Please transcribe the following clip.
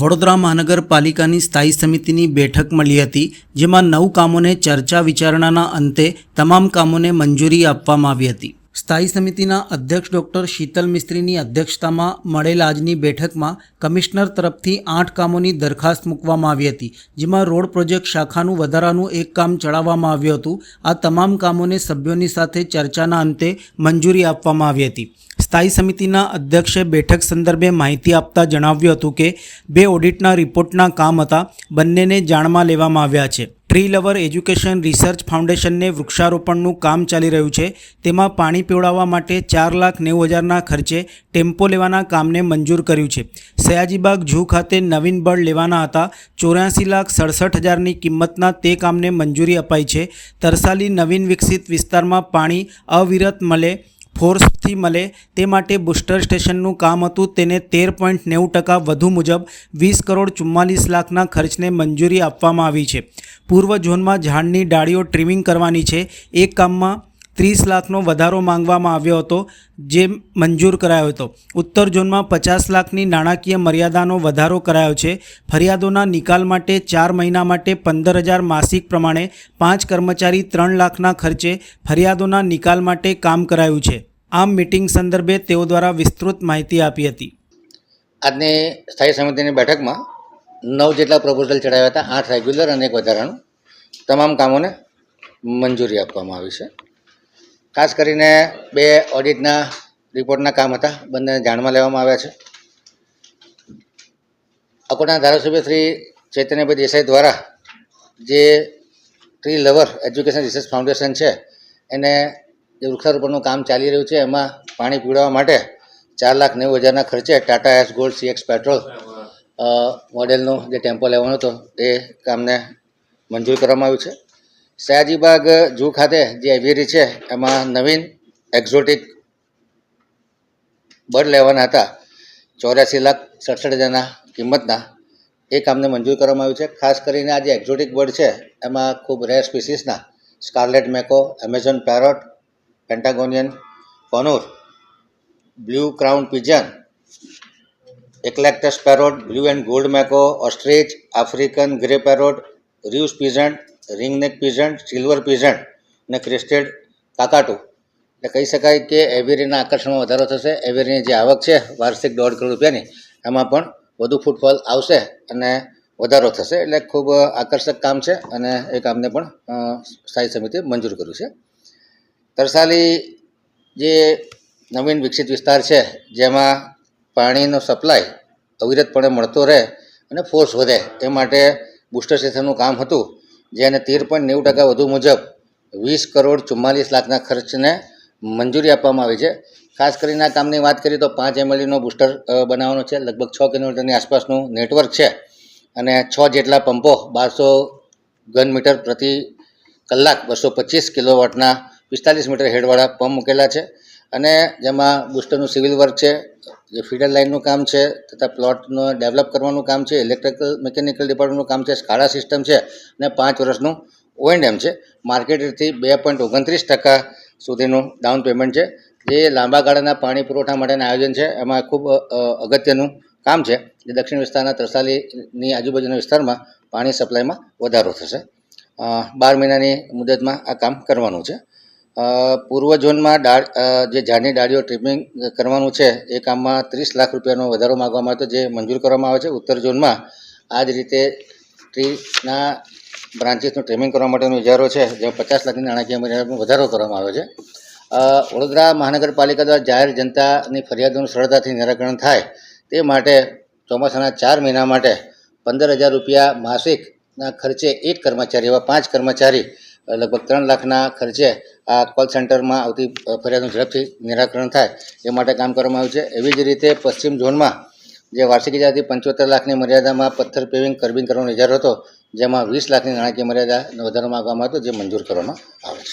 વડોદરા મહાનગરપાલિકાની સ્થાયી સમિતિની બેઠક મળી હતી, જેમાં નવ કામોને ચર્ચા વિચારણાના અંતે તમામ કામોને મંજૂરી આપવામાં આવી હતી. સ્થાયી સમિતિના અધ્યક્ષ ડૉક્ટર શીતલ મિસ્ત્રીની અધ્યક્ષતામાં મળેલ આજની બેઠકમાં કમિશનર તરફથી આઠ કામોની દરખાસ્ત મૂકવામાં આવી હતી, જેમાં રોડ પ્રોજેક્ટ શાખાનું વધારાનું એક કામ ચડાવવામાં આવ્યું હતું. આ તમામ કામોને સભ્યોની સાથે ચર્ચાના અંતે મંજૂરી આપવામાં આવી હતી. સ્થાયી સમિતિના અધ્યક્ષે બેઠક સંદર્ભે માહિતી આપતા જણાવ્યું હતું કે, બે ઓડિટના રિપોર્ટના કામ હતા, બંનેને જાણમાં લેવામાં આવ્યા છે. ટ્રી લવર એજ્યુકેશન રિસર્ચ ફાઉન્ડેશનને વૃક્ષારોપણનું કામ ચાલી રહ્યું છે. તેમાં પાણી પીવડાવવા માટે ચાર લાખ નેવું હજારના ખર્ચે ટેમ્પો લેવાના કામને મંજૂર કર્યું છે. સયાજીબાગ ઝૂ ખાતે નવીન બળ લેવાના હતા. ચોર્યાસી લાખ સડસઠ હજારની કિંમતના તે કામને મંજૂરી અપાઈ છે. તરસાલી નવીન વિકસિત વિસ્તારમાં પાણી અવિરત મળે, ફોર્સથી મળે, તે માટે બુસ્ટર સ્ટેશનનું કામ હતું. તેને તેર પોઈન્ટ નેવું ટકા વધુ મુજબ વીસ કરોડ ચુમ્માલીસ લાખના ખર્ચને મંજૂરી આપવામાં આવી છે. પૂર્વ ઝોનમાં ઝાડની ડાળીઓ ટ્રીમિંગ કરવાની છે. એક કામમાં ત્રીસ લાખનો વધારો માંગવામાં આવ્યો હતો, જે મંજૂર કરાયો હતો. ઉત્તર ઝોનમાં પચાસ લાખની નાણાકીય મર્યાદાનો વધારો કરાયો છે. ફરિયાદોના નિકાલ માટે ચાર મહિના માટે પંદર હજાર માસિક પ્રમાણે પાંચ કર્મચારી ત્રણ લાખના ખર્ચે ફરિયાદોના નિકાલ માટે કામ કરાયું છે. આમ મિટિંગ સંદર્ભે તેઓ દ્વારા વિસ્તૃત માહિતી આપી હતી. આજની સ્થાયી સમિતિની બેઠકમાં નવ જેટલા પ્રપોઝલ ચડાવ્યા હતા, આઠ રેગ્યુલર અને એક વધારાનું. તમામ કામોને મંજૂરી આપવામાં આવી છે. ખાસ કરીને બે ઓડિટના રિપોર્ટના કામ હતા બંને જાણમાં લેવામાં આવ્યા છે. અકોટના ધારાસભ્ય શ્રી ચૈતન્યભાઈ દેસાઈ દ્વારા જે tree lover education research foundation છે, એને જે વૃક્ષારોપણનું કામ ચાલી રહ્યું છે, એમાં પાણી પીવડાવવા માટે ચાર લાખ નેવું હજારના ખર્ચે Tata ace gold CX petrol મોડેલનો જે ટેમ્પો લેવાનો હતો, એ કામને મંજૂર કરવામાં આવ્યું છે. સયાજીબાગ જૂ ખાતે જે એવિયરી છે, એમાં નવીન એક્ઝોટિક બર્ડ લેવાના હતા. ચોર્યાસી લાખ સડસઠ હજારના કિંમતના. એ કામને મંજૂર કરવામાં આવ્યું છે. ખાસ કરીને આ જે એક્ઝોટિક બર્ડ છે, એમાં ખૂબ rare સ્પીસીસના scarlet macaw, Amazon parrot, Patagonian, conure, blue crown pigeon eclectus parrot blue and gold macaw ostrich African grey parrot Reeves pheasant ringneck pheasant, silver pheasant અને ક્રિસ્ટેડ કાકાટુ. એટલે કહી શકાય કે એવેરીના આકર્ષણમાં વધારો થશે. એવેરીની જે આવક છે, વાર્ષિક દોઢ કરોડ રૂપિયાની, એમાં પણ વધુ ફૂટફોલ આવશે અને વધારો થશે. એટલે ખૂબ આકર્ષક કામ છે અને એ કામને પણ સ્થાયી સમિતિએ મંજૂર કર્યું છે. તરસાલી જે નવીન વિકસિત વિસ્તાર છે, જેમાં પાણીનો સપ્લાય અવિરતપણે મળતો રહે અને ફોર્સ વધે. એ માટે બુસ્ટર સ્ટેશનનું કામ હતું, જેને તેર પોઈન્ટ નેવું ટકા વધુ મુજબ વીસ કરોડ ચુમ્માલીસ લાખના ખર્ચને મંજૂરી આપવામાં આવી છે. ખાસ કરીને આ કામની વાત કરીએ તો પાંચ એમએલઈનો બુસ્ટર બનાવવાનો છે. લગભગ છ કિલોમીટરની આસપાસનું નેટવર્ક છે અને છ જેટલા પંપો બારસો ઘન મીટર પ્રતિ કલાક બસો પચીસ કિલોવોટના પિસ્તાલીસ મીટર હેડવાળા પંપ મૂકેલા છે. અને જેમાં બુસ્ટરનું સિવિલ વર્ક છે જે ફીડર લાઇનનું કામ છે, તથા પ્લોટનું ડેવલપ કરવાનું કામ છે ઇલેક્ટ્રિકલ મિકેનિકલ ડિપાર્ટમેન્ટનું કામ છે સ્કાડા સિસ્ટમ છે, અને પાંચ વર્ષનું ઓએનએમ છે. માર્કેટથી બે પોઈન્ટ ઓગણત્રીસ ટકા સુધીનું ડાઉન પેમેન્ટ છે. જે લાંબા ગાળાના પાણી પુરવઠા માટેના આયોજન છે, એમાં ખૂબ અગત્યનું કામ છે. જે દક્ષિણ વિસ્તારના તરસાલીની આજુબાજુના વિસ્તારમાં પાણી સપ્લાયમાં વધારો થશે. બાર મહિનાની મુદતમાં આ કામ કરવાનું છે. પૂર્વ ઝોનમાં જે ઝાડની ડાળીઓ ટ્રીમિંગ કરવાનું છે, એ કામમાં ત્રીસ લાખ રૂપિયાનો વધારો માગવામાં આવ્યો જે મંજૂર કરવામાં આવે છે. ઉત્તર ઝોનમાં આ જ રીતે ટ્રીના બ્રાન્ચીસનું ટ્રીમિંગ કરવા માટેનો ઇજારો છે, જેમાં પચાસ લાખની નાણાકીય મર્યાદામાં વધારો કરવામાં આવ્યો છે. વડોદરા મહાનગરપાલિકા દ્વારા જાહેર જનતાની ફરિયાદોનું સરળતાથી નિરાકરણ થાય, તે માટે ચોમાસાના ચાર મહિના માટે પંદર હજાર રૂપિયા માસિકના ખર્ચે એક કર્મચારી એવા પાંચ કર્મચારી લગભગ ત્રણ લાખના ખર્ચે આ કોલ સેન્ટરમાં આવતી ફરિયાદનું ઝડપથી નિરાકરણ થાય એ માટે કામ કરવામાં આવ્યું છે. એવી જ રીતે પશ્ચિમ ઝોનમાં જે વાર્ષિક ઇજાથી પંચોતેર લાખની મર્યાદામાં પથ્થર પેવિંગ કર્બિંગ કરવાનો ઇજારો હતો, જેમાં વીસ લાખની નાણાકીય મર્યાદા વધારવામાં માગવામાં હતો જે મંજૂર કરવામાં આવે છે.